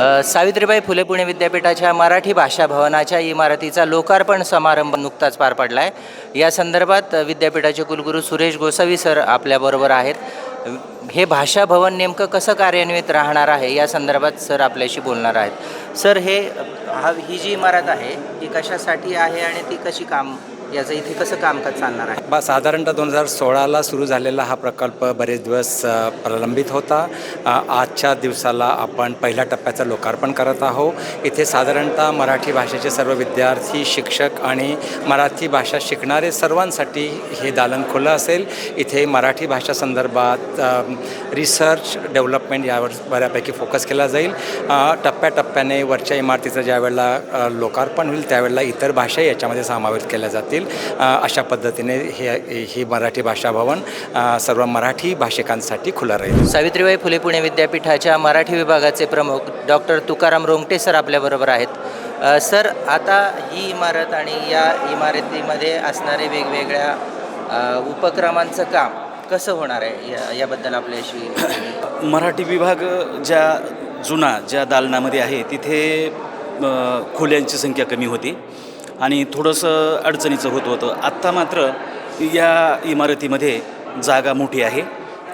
सावित्रीबाई फुले पुणे विद्यापीठाच्या मराठी भाषा भवनाच्या इमारतीचा लोकार्पण समारंभ नुकताच पार पडला आहे या संदर्भात विद्यापीठाचे कुलगुरू सुरेश गोसावी सर आपल्याबरोबर आहेत. हे भाषा भवन नेमकं कसं कार्यान्वित राहणार आहे या संदर्भात सर आपल्याशी बोलणार आहेत. सर हे हा ही जी इमारत आहे ती कशासाठी आहे आणि ती कशी काम याचं इथे कसं कामकाज चालणार आहे? बा साधारणतः दोन हजार सोळाला सुरू झालेला हा प्रकल्प बरेच दिवस प्रलंबित होता. आजच्या दिवसाला आपण पहिल्या टप्प्याचं लोकार्पण करत आहोत. इथे साधारणतः मराठी भाषेचे सर्व विद्यार्थी शिक्षक आणि मराठी भाषा शिकणारे सर्वांसाठी हे दालन खुलं असेल. इथे मराठी भाषा संदर्भात रिसर्च डेव्हलपमेंट यावर बऱ्यापैकी फोकस केला जाईल. टप्प्याटप्प्याने वरच्या इमारतीचं ज्या वेळेला लोकार्पण होईल त्यावेळेला इतर भाषाही याच्यामध्ये समावित केल्या जातील. अशा पद्धतीने हे ही मराठी भाषा भवन सर्व मराठी भाषिकांसाठी खुलं राहील. सावित्रीबाई फुले पुणे विद्यापीठाच्या मराठी विभागाचे प्रमुख डॉक्टर तुकाराम रोंगटे सर आपल्याबरोबर आहेत. सर आता ही इमारत आणि या इमारतीमध्ये असणारे वेगवेगळ्या उपक्रमांचं काम कसं होणार आहे? या याबद्दल आपल्याशी मराठी विभाग ज्या जुना ज्या दालनामध्ये आहे तिथे खोल्यांची संख्या कमी होती आणि थोडंसं अडचणीचं होत होतं. आत्ता मात्र या इमारतीमध्ये जागा मोठी आहे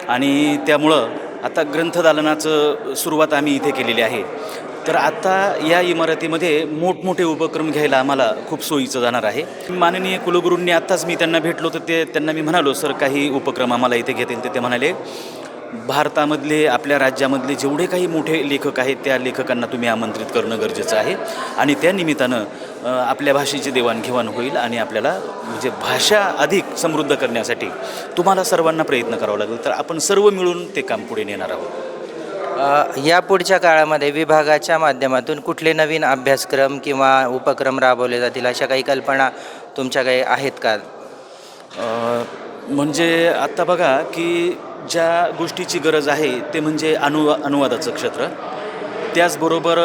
आणि त्यामुळं आता ग्रंथदालनाचं सुरुवात आम्ही इथे केलेली आहे. तर आत्ता या इमारतीमध्ये मोठमोठे उपक्रम घ्यायला आम्हाला खूप सोयीचं जाणार आहे. माननीय कुलगुरूंनी आत्ताच मी त्यांना भेटलो तर ते त्यांना मी म्हणालो सर काही उपक्रम आम्हाला इथे घेतील. तर ते म्हणाले भारतामधले आपल्या राज्यामधले जेवढे काही मोठे लेखक आहेत त्या लेखकांना तुम्ही आमंत्रित करणं गरजेचं आहे. आणि त्या निमित्तानं आपल्या भाषेची देवाणघेवाण होईल आणि आपल्याला म्हणजे भाषा अधिक समृद्ध करण्यासाठी तुम्हाला सर्वांना प्रयत्न करावा लागेल. तर आपण सर्व मिळून ते काम पुढे नेणार आहोत. या पुढच्या काळामध्ये विभागाच्या माध्यमातून कुठले नवीन अभ्यासक्रम किंवा उपक्रम राबवले जातील अशा काही कल्पना तुमच्या काही आहेत का? म्हणजे आत्ता बघा की ज्या गोष्टीची गरज आहे ते म्हणजे अनुवा अनुवादाचं क्षेत्र. त्याचबरोबर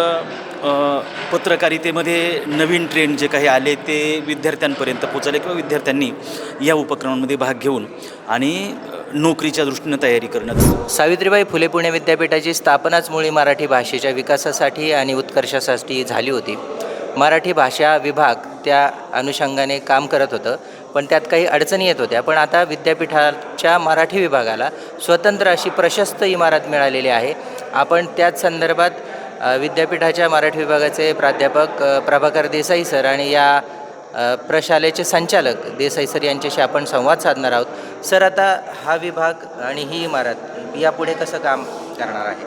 पत्रकारितेमध्ये नवीन ट्रेंड जे काही आले ते विद्यार्थ्यांपर्यंत पोचले किंवा विद्यार्थ्यांनी या उपक्रमांमध्ये भाग घेऊन आणि नोकरीच्या दृष्टीनं तयारी करणं. सावित्रीबाई फुले पुणे विद्यापीठाची स्थापनाच मुळी मराठी भाषेच्या विकासासाठी आणि उत्कर्षासाठी झाली होती. मराठी भाषा विभाग त्या अनुषंगाने काम करत होतं पण त्यात काही अडचणी येत होत्या. पण आता विद्यापीठाच्या मराठी विभागाला स्वतंत्र अशी प्रशस्त इमारत मिळालेली आहे. आपण त्याच संदर्भात विद्यापीठाच्या मराठी विभागाचे प्राध्यापक प्रभाकर देसाई सर आणि या प्रशालेचे संचालक देसाई सर यांच्याशी आपण संवाद साधणार आहोत. सर आता हा विभाग आणि ही इमारत यापुढे कसं काम करणार आहे?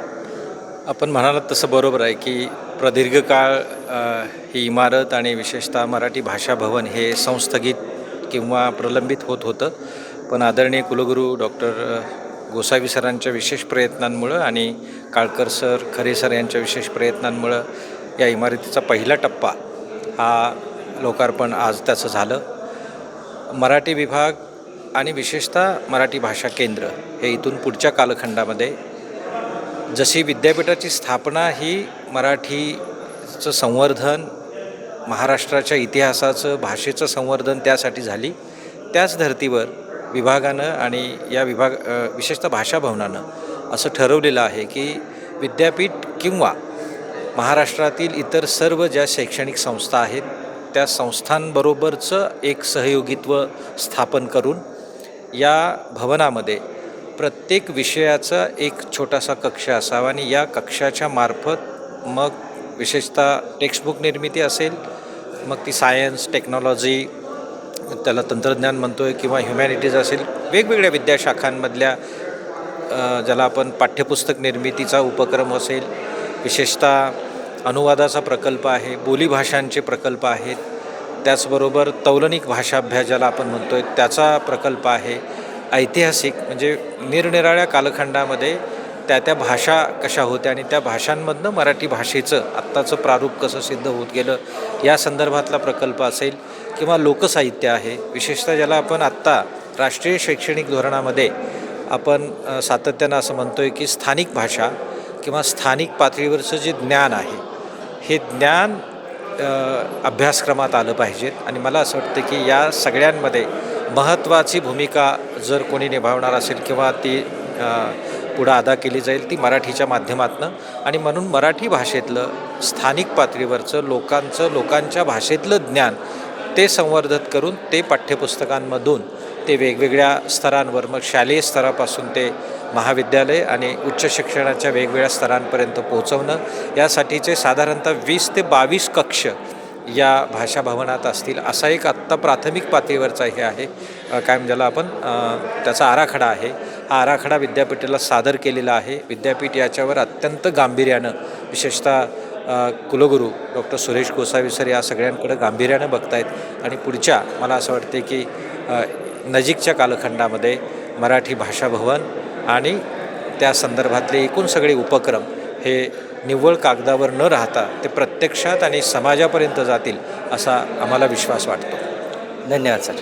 आपण म्हणालात तसं बरोबर आहे की प्रदीर्घ काळ ही इमारत आणि विशेषतः मराठी भाषा भवन हे संस्थगित किंवा प्रलंबित होत होतं. पण आदरणीय कुलगुरू डॉक्टर गोसावी सरांच्या विशेष प्रयत्नांमुळं आणि काळकर सर खरे सर यांच्या विशेष प्रयत्नांमुळं या इमारतीचा पहिला टप्पा हा लोकार्पण आज त्याचं झालं. मराठी विभाग आणि विशेषतः मराठी भाषा केंद्र हे इथून पुढच्या कालखंडामध्ये जशी विद्यापीठाची स्थापना ही मराठीचं संवर्धन महाराष्ट्राच्या इतिहासाचं भाषेचं संवर्धन त्यासाठी झाली त्याच धर्तीवर विभागानं आणि या विभाग विशेषतः भाषा भवनानं असं ठरवलेलं आहे की विद्यापीठ किंवा महाराष्ट्रातील इतर सर्व ज्या शैक्षणिक संस्था आहेत त्या संस्थांबरोबरचं एक सहयोगित्व स्थापन करून या भवनामध्ये प्रत्येक विषयाचा एक छोटासा कक्ष असावा आणि या कक्षाच्या मार्फत मग विशेषतः टेक्स्टबुक निर्मिती असेल मग ती सायन्स टेक्नॉलॉजी त्याला तंत्रज्ञान म्हणतो आहे किंवा ह्युमॅनिटीज असेल वेगवेगळ्या विद्याशाखांमधल्या ज्याला आपण पाठ्यपुस्तक निर्मितीचा उपक्रम असेल विशेषतः अनुवादाचा प्रकल्प आहे बोलीभाषांचे प्रकल्प आहेत त्याचबरोबर तौलनिक भाषाभ्यास ज्याला आपण म्हणतो आहे त्याचा प्रकल्प आहे. ऐतिहासिक म्हणजे निरनिराळ्या कालखंडामध्ये त्या त्या भाषा कशा होत्या आणि त्या भाषांमधनं मराठी भाषेचं आत्ताचं प्रारूप कसं सिद्ध होत गेलं या संदर्भातला प्रकल्प असेल किंवा लोकसाहित्य आहे विशेषतः ज्याला आपण आत्ता राष्ट्रीय शैक्षणिक धोरणामध्ये आपण सातत्यानं असं म्हणतो आहे की स्थानिक भाषा किंवा स्थानिक पातळीवरचं जे ज्ञान आहे हे ज्ञान अभ्यासक्रमात आलं पाहिजेत. आणि मला असं वाटतं की या सगळ्यांमध्ये महत्त्वाची भूमिका जर कोणी निभावणार असेल किंवा ती पुढं अदा केली जाईल ती मराठीच्या माध्यमातनं. आणि म्हणून मराठी भाषेतलं स्थानिक पातळीवरचं लोकांचं लोकांच्या भाषेतलं ज्ञान ते संवर्धित करून ते पाठ्यपुस्तकांमधून ते वेगवेगळ्या स्तरांवर मग शालेय स्तरापासून ते महाविद्यालय आणि उच्च शिक्षणाच्या वेगवेगळ्या स्तरांपर्यंत पोहोचवणं यासाठीचे साधारणतः वीस ते बावीस कक्ष या भाषा भवनात असतील असा एक आत्ता प्राथमिक पातळीवरचा हे आहे. काय ज्याला आपण त्याचा आराखडा आहे. हा आराखडा विद्यापीठाला सादर केलेला आहे. विद्यापीठ याच्यावर अत्यंत गांभीर्यानं विशेषतः कुलगुरू डॉक्टर सुरेश गोसावी सर या सगळ्यांकडे गांभीर्यानं बघतायत. आणि पुढच्या मला असं वाटते की नजीकच्या कालखंडामध्ये मराठी भाषा भवन आणि त्या संदर्भातले एकूण सगळे उपक्रम हे निव्वळ कागदावर न राहता ते प्रत्यक्षात आणि समाजापर्यंत जातील असा आम्हाला विश्वास वाटतो. धन्यवाद सर.